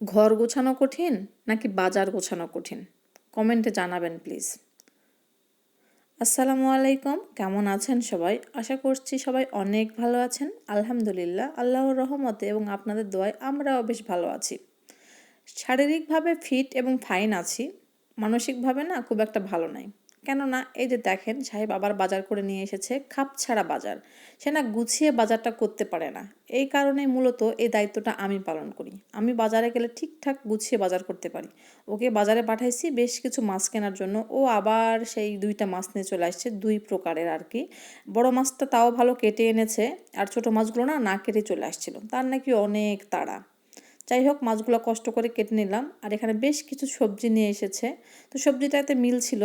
ঘর গোছানো কঠিন নাকি বাজার গোছানো কঠিন? কমেন্টে জানাবেন প্লিজ আসসালামু আলাইকুম, কেমন আছেন সবাই? আশা করছি সবাই অনেক ভালো আছেন। আলহামদুলিল্লাহ, আল্লাহর রহমতে এবং আপনাদের দোয়ায় আমরাও বেশ ভালো আছি। শারীরিকভাবে ফিট এবং ফাইন আছি। মানসিকভাবে না খুব একটা ভালো নাই। কেননা এই যে দেখেন সাহেব আবার বাজার করে নিয়ে এসেছে খাপ ছাড়া বাজার। সে না গুছিয়ে বাজারটা করতে পারে না। এই কারণে মূলত এই দায়িত্বটা আমি পালন করি। আমি বাজারে গেলে ঠিকঠাক গুছিয়ে বাজার করতে পারি। ওকে বাজারে পাঠাইছি, বেশ কিছু মাছ কেনার জন্য। ও আবার সেই দুইটা মাছ নিয়ে চলে আসছে, দুই প্রকারের আর কি। বড় মাছটা তাও ভালো কেটে এনেছে, আর ছোট মাছগুলো না না কেটে চলে আসছিল। তার নাকি অনেক তাড়া। যাই হোক, মাছগুলো কষ্ট করে কেটে নিলাম। আর এখানে বেশ কিছু সবজি নিয়ে এসেছে। তো সবজিটাতে মিল ছিল।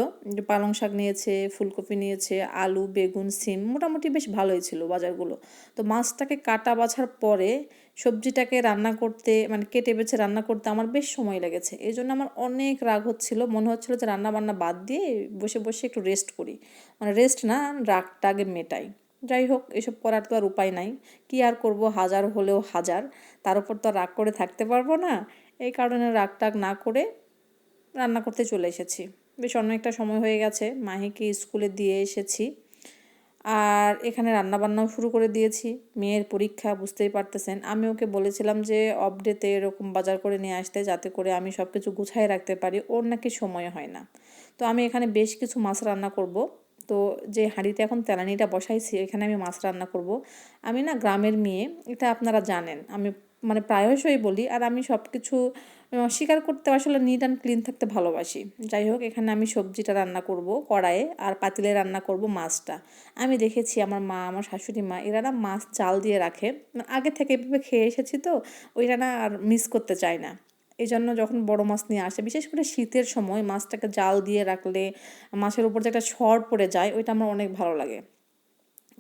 পালং শাক নিয়েছে, ফুলকপি নিয়েছে, আলু, বেগুন, সিম, মোটামুটি বেশ ভালোই ছিল বাজারগুলো। তো মাছটাকে কাটা বাছার পরে সবজিটাকে রান্না করতে মানে কেটে বেছে রান্না করতে আমার বেশ সময় লেগেছে। এই জন্য আমার অনেক রাগ হচ্ছিল। মনে হচ্ছিল যে রান্না বান্না বাদ দিয়ে বসে বসে একটু রেস্ট করি। মানে রেস্ট না, রাগটা আগে মেটাই। যাই হোক এসব করার তো আর উপায় নাই। কি আর করব? হাজার হলেও হাজার। তার উপর তো রাগ করে থাকতে পারব না। এই কারণে রাগ টাগ না করে রান্না করতে চলে এসেছি। বেশ অনেকটা সময় হয়ে গেছে। মাহিকে স্কুলে দিয়ে এসেছি। আর এখানে রান্নাবান্নাও শুরু করে দিয়েছি। মেয়ের পরীক্ষা, বুঝতেই পারতেছেন। আমি ওকে বলেছিলাম যে অপডেতে এরকম বাজার করে নিয়ে আসতে, যাতে করে আমি সব কিছু গুছাই রাখতে পারি। ওর নাকি সময় হয় না। তো আমি এখানে বেশ কিছু মাছ রান্না করব। তো যে হাঁড়িতে এখন তেলানিটা বসাইছি এখানে আমি মাছ রান্না করব। আমি না গ্রামের মেয়ে, এটা আপনারা জানেন। আমি মানে প্রায়শই বলি, আর আমি সব কিছু স্বীকার করতে আসলে নিট অ্যান্ড ক্লিন থাকতে ভালোবাসি। যাই হোক, এখানে আমি সবজিটা রান্না করব, কড়াইয়ে, আর পাতিলে রান্না করব মাছটা। আমি দেখেছি আমার মা, আমার শাশুড়ি মা, এরা না মাছ চাল দিয়ে রাখে। আগে থেকে এভাবে খেয়ে এসেছি তো, ওইটা না আর মিস করতে চায় না। এই জন্য যখন বড় মাছ নিয়ে আসে, বিশেষ করে শীতের সময় মাছটাকে জাল দিয়ে রাখলে মাছের উপর যে একটা সর পড়ে যায়, ওইটা আমার অনেক ভালো লাগে।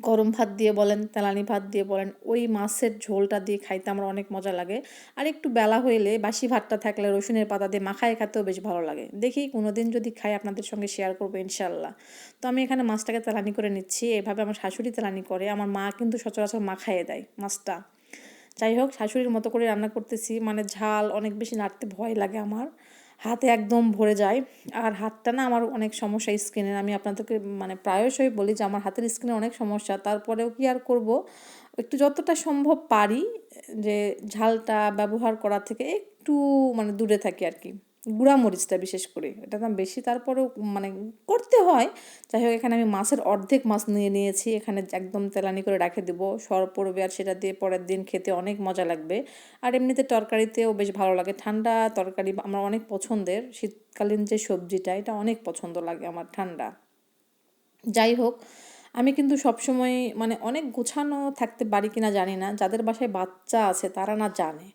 গরম ভাত দিয়ে বলেন, তেলানি ভাত দিয়ে বলেন, ওই মাছের ঝোলটা দিয়ে খাইতে আমার অনেক মজা লাগে। আর একটু বেলা হইলে বাসি ভাতটা থাকলে রসুনের পাতা দিয়ে মাখায় খেতেও বেশ ভালো লাগে। দেখি কোনো দিন যদি খাই আপনাদের সঙ্গে শেয়ার করব ইনশাল্লাহ তো আমি এখানে মাছটাকে তেলানি করে নিচ্ছি। এভাবে আমার শাশুড়ি তেলানি করে, আমার মা কিন্তু সচরাচর মাখাইয়ে দেয় মাছটা। যাই হোক, শাশুড়ির মতো করে রান্না করতেছি। মানে ঝাল অনেক বেশি নাড়তে ভয় লাগে আমার। হাতে একদম ভরে যায়। আর হাতটা না আমার অনেক সমস্যা স্কিনের আমি আপনাদেরকে মানে প্রায়শই বলি যে, আমার হাতের স্কিনে অনেক সমস্যা। তারপরেও কি আর করব? একটু যতটা সম্ভব পারি যে, ঝালটা ব্যবহার করা থেকে একটু মানে দূরে থাকি আর কি। গুঁড়া মরিচটা বিশেষ করে, এটা দাম বেশি। তারপরেও মানে করতে হয়। যাই হোক, এখানে আমি মাছের অর্ধেক মাছ নিয়ে নিয়েছি। এখানে একদম তেলানি করে রাখে দেবো। সর পড়বে আর সেটা দিয়ে পরের দিন খেতে অনেক মজা লাগবে। আর এমনিতে তরকারিতেও বেশ ভালো লাগে। ঠান্ডা তরকারি আমার অনেক পছন্দের। শীতকালীন যে সবজিটা, এটা অনেক পছন্দ লাগে আমার ঠান্ডা। যাই হোক, আমি কিন্তু সবসময় মানে অনেক গোছানো থাকতে পারি কিনা জানি না। যাদের বাসায় বাচ্চা আছে, তারা না জানে।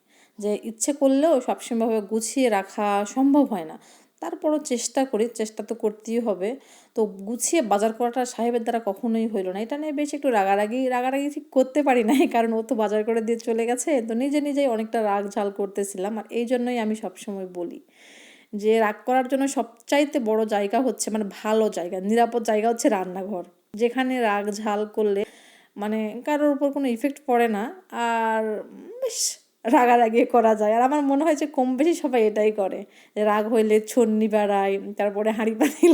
যে ইচ্ছে করলেও সবসময়ভাবে গুছিয়ে রাখা সম্ভব হয় না। তারপরও চেষ্টা করি, চেষ্টা তো করতেই হবে। তো গুছিয়ে বাজার করাটা সাহেবের দ্বারা কখনোই হইল না। এটা নিয়ে বেশ একটু রাগারাগি রাগারাগি ঠিক করতে পারি নাই, কারণ ও তো বাজার করে দিয়ে চলে গেছে। তো নিজে নিজেই অনেকটা রাগ ঝাল করতেছিলাম আর এই জন্যই আমি সবসময় বলি যে রাগ করার জন্য সবচাইতে বড় জায়গা হচ্ছে মানে ভালো জায়গা, নিরাপদ জায়গা হচ্ছে রান্নাঘর। যেখানে রাগ ঝাল করলে মানে কারোর উপর কোনো ইফেক্ট পড়ে না। আর বেশ রাগারাগি করা যায়। আর আমার মনে হয় যে কম বেশি সবাই এটাই করে। রাগ হইলে ছন্নি বেড়ায়, তারপরে হাঁড়ি পানি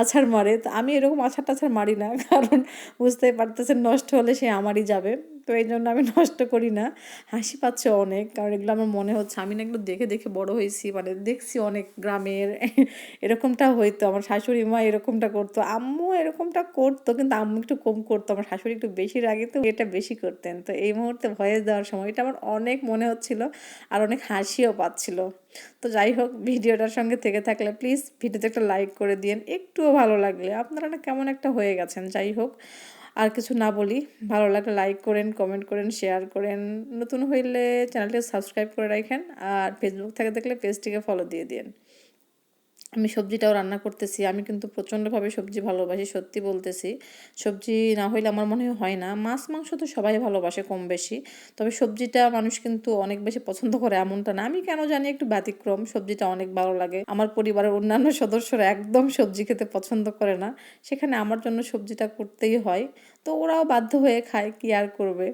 আছাড় মারে। তো আমি এরকম আছাড় টাছাড় মারি না, কারণ বুঝতেই পারতেছেন, নষ্ট হলে সে আমারই যাবে। তো এই জন্য আমি নষ্ট করি না। হাসি পাচ্ছে অনেক, কারণ এগুলো আমার মনে হচ্ছে। আমি না এগুলো দেখে দেখে বড় হয়েছি মানে দেখছি অনেক গ্রামের। এরকমটা হইতো, আমার শাশুড়ি মা এরকমটা করতো, আম্মু এরকমটা করতো, কিন্তু আম্মু একটু কম করতো, আমার শাশুড়ি একটু বেশি রাগে, তো এটা বেশি করতেন। তো এই মুহূর্তে ভয়েস দেওয়ার সময়, এটা আমার অনেক মনে হচ্ছিল আর অনেক হাসিও পাচ্ছিল। তো যাই হোক, ভিডিওটার সঙ্গে থেকে থাকলে প্লিজ ভিডিওতে একটা লাইক করে দিন একটুও ভালো লাগলে। আপনারা না কেমন একটা হয়ে গেছেন, যাই হোক। আর কিছু না বলি, ভালো লাগলে লাইক করেন কমেন্ট করেন শেয়ার করেন। নতুন হইলে চ্যানেলটি সাবস্ক্রাইব করে রাখেন আর ফেসবুক থেকে দেখলে পেজটিকে ফলো দিয়ে দিন আমি সবজিটাও রান্না করতেছি। আমি কিন্তু প্রচণ্ডভাবে সবজি ভালোবাসি, সত্যি বলতেছি। সবজি না হইলে আমার মনে হয় না। মাছ, মাংস তো সবাই ভালোবাসে কম বেশি। তবে সবজিটা মানুষ কিন্তু অনেক বেশি পছন্দ করে এমনটা না। আমি কেন জানি একটু ব্যতিক্রম, সবজিটা অনেক ভালো লাগে। আমার পরিবারের অন্যান্য সদস্যরা একদম সবজি খেতে পছন্দ করে না। সেখানে আমার জন্য সবজিটা করতেই হয়। তো ওরাও বাধ্য হয়ে খায়, কি আর করবে?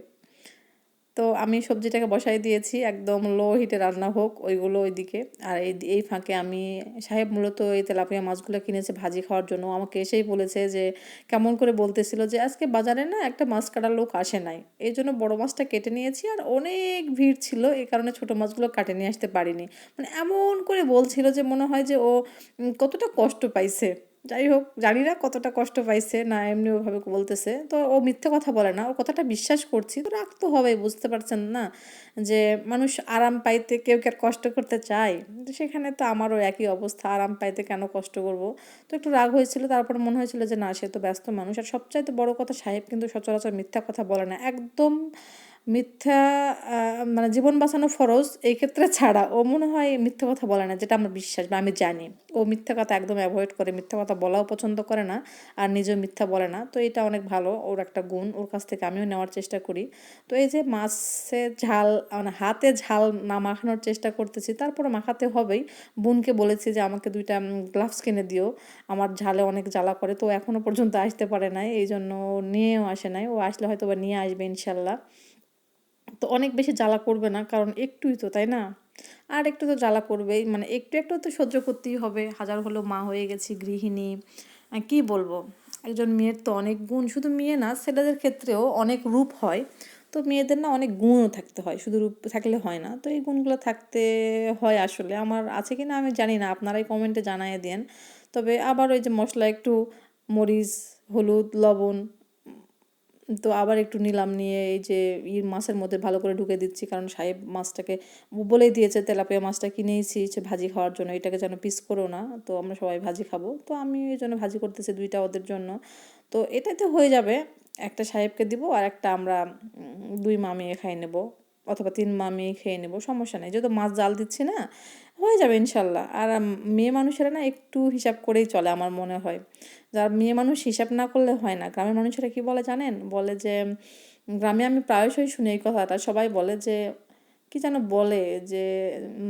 তো আমি সবজিটাকে বসাই দিয়েছি, একদম লো হিটে রান্না হোক, ওইগুলো ওইদিকে। আর এই এই ফাঁকে আমি সাহেব মূলত এই তেলাপিয়া মাছগুলো কিনেছে ভাজি খাওয়ার জন্য। আমাকে এসেই বলেছে যে, কেমন করে বলতেছিল যে, আজকে বাজারে না একটা মাছ কাটার লোক আসে নাই। এই জন্য বড়ো মাছটা কেটে নিয়েছি আর অনেক ভিড় ছিল। এই কারণে ছোটো মাছগুলো কাটে নিয়ে আসতে পারিনি। মানে এমন করে বলছিল যে, মনে হয় যে ও কতটা কষ্ট পাইছে। যাই হোক, জানি না কতটা কষ্ট পাইছে, না এমনি ওভাবে বলতেছে। তো ও মিথ্যে কথা বলে না, ও কথাটা বিশ্বাস করছি, তো রাখতে হবে বুঝতে পারছেন না? যে মানুষ আরাম পাইতে কেউ কে কষ্ট করতে চায়? তো সেখানে তো আমারও একই অবস্থা, আরাম পাইতে কেন কষ্ট করব? তো একটু রাগ হয়েছিল, তারপর মনে হয়েছিল যে না, সে তো ব্যস্ত মানুষ। আর সবচাইতে বড় কথা সাহেব কিন্তু সচরাচর মিথ্যা কথা বলে না, একদম মিথ্যা মানে জীবন বাঁচানো ফরজ, এই ক্ষেত্রে ছাড়া। ও মনে হয় মিথ্যা কথা বলে না, যেটা আমার বিশ্বাস বা আমি জানি। ও মিথ্যা কথা একদম অ্যাভয়েড করে, মিথ্যা কথা বলাও পছন্দ করে না, আর নিজেও মিথ্যা বলে না। তো এটা অনেক ভালো, ওর একটা গুণ, ওর কাছ থেকে আমিও নেওয়ার চেষ্টা করি। তো এই যে মাছের ঝাল মানে হাতে ঝাল না মাখানোর চেষ্টা করতেছি তারপরে মাখাতে হবেই। বোনকে বলেছি যে, আমাকে দুইটা গ্লাভস কিনে দিও। আমার ঝালে অনেক জ্বালা করে। তো এখনও পর্যন্ত আসতে পারে নাই এই জন্য নিয়েও আসে নাই। ও আসলে হয়তো বা নিয়ে আসবে ইনশাল্লাহ। তো অনেক বেশি জ্বালা করবে না, কারণ একটুই তো, তাই না? আর একটু তো জ্বালা করবেই মানে একটু একটু তো সহ্য করতেই হবে। হাজার হলো মা হয়ে গেছি, গৃহিণী কি বলব? একজন মেয়ের তো অনেক গুণ, শুধু মেয়ে না, ছেলেদের ক্ষেত্রেও অনেক রূপ হয়। তো মেয়েদের না অনেক গুণও থাকতে হয়, শুধু রূপ থাকলে হয় না। তো এই গুণগুলো থাকতে হয় আসলে, আমার আছে কি না আমি জানি না, আপনারাই কমেন্টে জানাই দেন তবে আবার ওই যে মশলা, একটু মরিচ, হলুদ, লবণ তো আবার একটু নিলাম নিয়ে এই যে ই মাছের মধ্যে ভালো করে ঢুকে দিচ্ছি, কারণ সাহেব মাছটাকে বলেই দিয়েছে, তেলাপিয়া মাছটা কিনেইছি ভাজি খাওয়ার জন্য, এটাকে যেন পিস করো না। তো আমরা সবাই ভাজি খাব। তো আমি এই জন্য ভাজি করতেছি দুইটা ওদের জন্য। তো এটাতে হয়ে যাবে, একটা সাহেবকে দিব আর একটা আমরা দুই মামিয়ে খাই নেব। অথবা তিন মা, মেয়ে খেয়ে নেব, সমস্যা নেই। যেহেতু মাছ জাল দিচ্ছি না, হয়ে যাবে ইনশাল্লাহ। আর মেয়ে মানুষেরা না একটু হিসাব করেই চলে আমার মনে হয়। যার মেয়ে মানুষ হিসাব না করলে হয় না। গ্রামের মানুষেরা কি বলে জানেন? বলে যে গ্রামে আমি প্রায়শই শুনি এই কথাটা। সবাই বলে যে কি যেন বলে যে,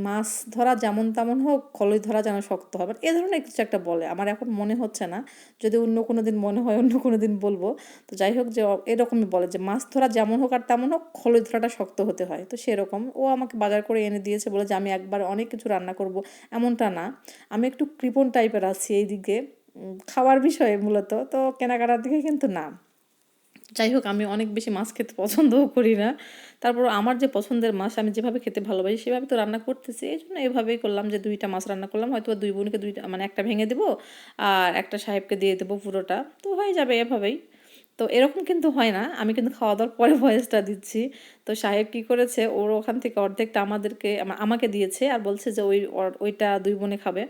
মাছ ধরা যেমন তেমন হোক খলই ধরা যেন শক্ত হবে এ ধরনের কিছু একটা বলে। আমার এখন মনে হচ্ছে না, যদি অন্য কোনো দিন মনে হয়, অন্য কোনো দিন বলব। তো যাই হোক যে এরকমই বলে যে, মাছ ধরা যেমন হোক আর তেমন হোক খলই ধরাটা শক্ত হতে হয়। তো সেরকম। ও আমাকে বাজার করে এনে দিয়েছে বলে যে, আমি একবার অনেক কিছু রান্না করব। এমনটা না। আমি একটু কৃপণ টাইপের আছি এই দিকে খাওয়ার বিষয়ে মূলত। তো কেনাকাটার দিকে কিন্তু না। যাই হোক, আমি অনেক বেশি মাছ খেতে পছন্দও করি না। তারপর আমার যে পছন্দের মাছ, আমি যেভাবে খেতে ভালোবাসি, সেভাবে তো রান্না করতেছি। এই জন্য এভাবেই করলাম যে দুইটা মাছ রান্না করলাম। হয়তো দুই বোনকে দুইটা মানে একটা ভেঙে দেবো আর একটা সাহেবকে দিয়ে দেবো পুরোটা। তো হয়ে যাবে এভাবেই। তো এরকম কিন্তু হয় না। আমি কিন্তু খাওয়া দাওয়ার পরে ভয়েসটা দিচ্ছি। তো সাহেব কি করেছে? ওর ওখান থেকে অর্ধেকটা আমাদেরকে আমাকে দিয়েছে আর বলছে যে ওই ওইটা দুই বোনে খাবে।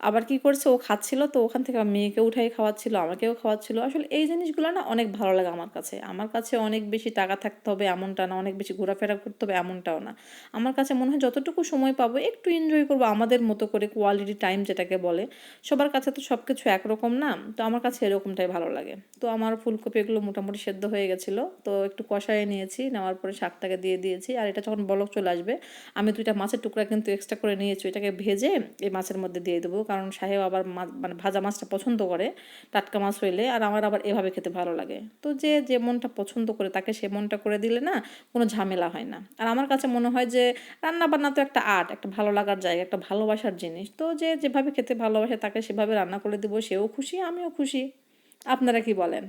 আবার কি করছে? ও খাচ্ছিল তো ওখান থেকে মেয়েকে উঠাই খাওয়াচ্ছিল, আমাকেও খাওয়াচ্ছিল। আসলে এই জিনিসগুলো না অনেক ভালো লাগে আমার কাছে। আমার কাছে অনেক বেশি টাকা থাকতে হবে এমনটা না, অনেক বেশি ঘোরাফেরা করতে হবে এমনটাও না। আমার কাছে মনে হয় যতটুকু সময় পাবো একটু এনজয় করব আমাদের মতো করে কোয়ালিটি টাইম যেটাকে বলে। সবার কাছে তো সব কিছু একরকম না, তো আমার কাছে এরকমটাই ভালো লাগে। তো আমার ফুলকপি এগুলো মোটামুটি সেদ্ধ হয়ে গেছিল, তো একটু কষায় নিয়েছি, নেওয়ার পরে শাকটাকে দিয়ে দিয়েছি। আর এটা যখন বলক চলে আসবে, আমি দুইটা মাছের টুকরা কিন্তু এক্সট্রা করে নিয়েছি এটাকে ভেজে এই মাছের মধ্যে দিয়ে দেবো। কারণ সাহেব আবার মানে ভাজা মাছটা পছন্দ করে, টাটকা মাছ হইলে আর আমার আবার এভাবে খেতে ভালো লাগে। তো যে যে মনটা পছন্দ করে তাকে সে মনটা করে দিলে না কোনো ঝামেলা হয় না। আর আমার কাছে মনে হয় যে রান্না বান্না তো একটা আর্ট, একটা ভালো লাগার জায়গা, একটা ভালোবাসার জিনিস। তো যে, যেভাবে খেতে ভালোবাসে তাকে সেভাবে রান্না করে দেবো, সেও খুশি, আমিও খুশি। আপনারা কি বলেন?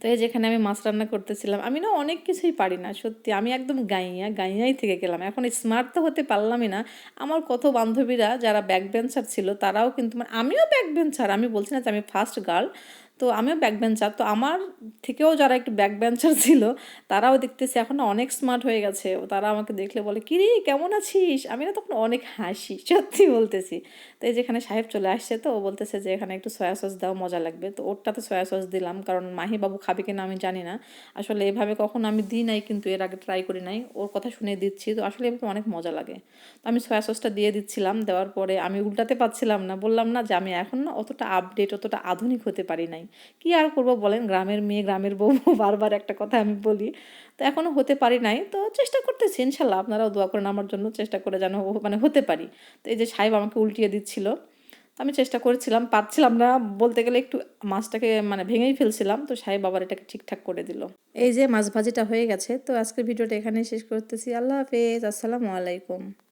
তো এই যেখানে আমি মাছ রান্না করতেছিলাম, আমি না অনেক কিছুই পারি না, সত্যি। আমি একদম গাইয়া, গাইয়াই থেকে গেলাম। এখন স্মার্ট তো হতে পারলামই না। আমার কত বান্ধবীরা যারা ব্যাক বেঞ্চার ছিল, তারাও কিন্তু মানে আমিও ব্যাক বেঞ্চার আমি বলছি না যে আমি ফার্স্ট গার্ল তো আমিও ব্যাক বেঞ্চার তো আমার থেকেও যারা একটু ব্যাক বেঞ্চার ছিল, তারাও দেখতেছে এখন অনেক স্মার্ট হয়ে গেছে। তারা আমাকে দেখলে বলে, কিরে, কেমন আছিস? আমি না তখন অনেক হাসি, সত্যি বলতেছি। তো এই যেখানে সাহেব চলে আসছে তো, ও বলতেছে যে, এখানে একটু সয়া সস দাও, মজা লাগবে। তো ওরটাতে সয়া সস দিলাম, কারণ মাহি বাবু খাবে কিনা আমি জানি না। আসলে এভাবে কখনো আমি দিই নাই, কিন্তু এর আগে ট্রাই করি নাই। ওর কথা শুনে দিচ্ছি, তো আসলে এভাবে অনেক মজা লাগে। তো আমি সয়া সসটা দিয়ে দিচ্ছিলাম, দেওয়ার পরে আমি উল্টাতে পারছিলাম না। বললাম না যে, আমি এখন না অতটা আপডেট অতটা আধুনিক হতে পারি নাই। কি আর করব বলেন? গ্রামের মেয়ে, গ্রামের বউ বারবার একটা কথা আমি বলি। তো এখনও হতে পারি নাই। তো চেষ্টা করতেছি ইনশাল্লাহ। আপনারাও দোয়া করেন আমার জন্য চেষ্টা করে যেন মানে হতে পারি। তো এই যে সাহেব আমাকে উল্টিয়ে দিচ্ছিল। তো আমি চেষ্টা করেছিলাম, পারছিলাম না। বলতে গেলে একটু মাছটাকে মানে ভেঙেই ফেলছিলাম। তো সাহেব বাবার এটাকে ঠিকঠাক করে দিল। এই যে মাছ ভাজিটা হয়ে গেছে। তো আজকের ভিডিওটা এখানেই শেষ করতেছি। আল্লাহ হাফেজ। আসসালামু আলাইকুম।